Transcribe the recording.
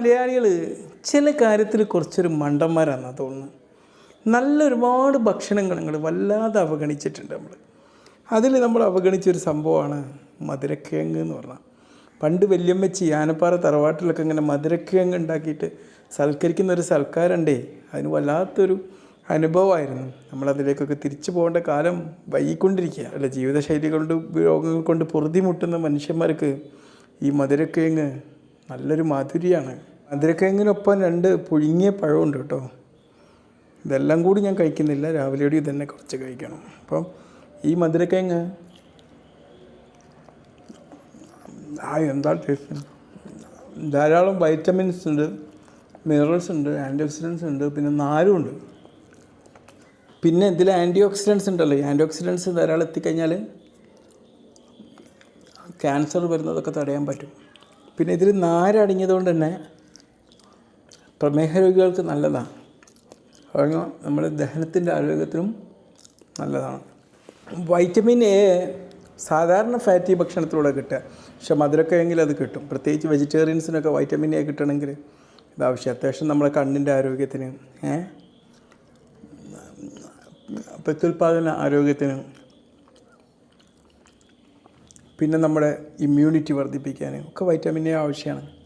മലയാളികൾ ചില കാര്യത്തിൽ കുറച്ചൊരു മണ്ടന്മാരാണെന്നാണ് തോന്നുന്നു. നല്ല ഒരുപാട് ഭക്ഷണങ്ങൾ നിങ്ങൾ വല്ലാതെ അവഗണിച്ചിട്ടുണ്ട് നമ്മൾ അതിൽ നമ്മൾ അവഗണിച്ചൊരു സംഭവമാണ് മധുരക്കിഴങ്ങ് എന്ന് പറഞ്ഞാൽ പണ്ട് വല്യമ്മച്ചി ആനപ്പാറ തറവാട്ടിലൊക്കെ ഇങ്ങനെ മധുരക്കിഴങ്ങ് ഉണ്ടാക്കിയിട്ട് സൽക്കരിക്കുന്ന ഒരു സൽക്കാരുണ്ടേ അതിന് വല്ലാത്തൊരു അനുഭവമായിരുന്നു നമ്മളതിലേക്കൊക്കെ തിരിച്ചു പോകേണ്ട കാലം വൈകിക്കൊണ്ടിരിക്കുക അല്ല ജീവിതശൈലി കൊണ്ട് രോഗങ്ങൾ കൊണ്ട് പൊറുതിമുട്ടുന്ന മനുഷ്യന്മാർക്ക് ഈ മധുരക്കിഴങ്ങ് നല്ലൊരു മാധുര്യമാണ് മധുരക്കിഴങ്ങിനൊപ്പം രണ്ട് പുഴുങ്ങിയ പഴമുണ്ട് കേട്ടോ. ഇതെല്ലാം കൂടി ഞാൻ കഴിക്കുന്നില്ല. രാവിലെയോടെ ഇതന്നെ കുറച്ച് കഴിക്കണം. അപ്പം ഈ മധുരക്കിഴങ്ങ്? ആ എന്താ ടേസ്റ്റ് ധാരാളം വൈറ്റമിൻസ് ഉണ്ട് മിനറൽസ് ഉണ്ട് ആന്റി ഓക്സിഡൻസ് ഉണ്ട് പിന്നെ നാരും ഉണ്ട്. പിന്നെ ഇതിൽ ആന്റി ഓക്സിഡൻസ് ഉണ്ടല്ലോ. ആന്റി ഓക്സിഡൻസ് ധാരാളം എത്തിക്കഴിഞ്ഞാൽ ക്യാൻസർ വരുന്നതൊക്കെ തടയാൻ പറ്റും. പിന്നെ ഇതിൽ നാരടങ്ങിയതുകൊണ്ട് തന്നെ പ്രമേഹ രോഗികൾക്ക് നല്ലതാണ്. കാരണം നമ്മുടെ ദഹനത്തിന്റെ ആരോഗ്യത്തിനും നല്ലതാണ്. വൈറ്റമിൻ എ സാധാരണ ഫാറ്റി ഭക്ഷണത്തിലൂടെ കിട്ടുക. പക്ഷെ മധുരക്കിഴങ്ങിൽ അത് കിട്ടും. പ്രത്യേകിച്ച് വെജിറ്റേറിയൻസിനൊക്കെ വൈറ്റമിൻ എ കിട്ടണമെങ്കിൽ ഇത് ആവശ്യം അത്യാവശ്യം നമ്മുടെ കണ്ണിന്റെ ആരോഗ്യത്തിന് പ്രത്യുൽപാദന ആരോഗ്യത്തിന്. പിന്നെ നമ്മുടെ ഇമ്മ്യൂണിറ്റി വർദ്ധിപ്പിക്കാൻ ഒക്കെ വൈറ്റമിൻ എ ആവശ്യമാണ്.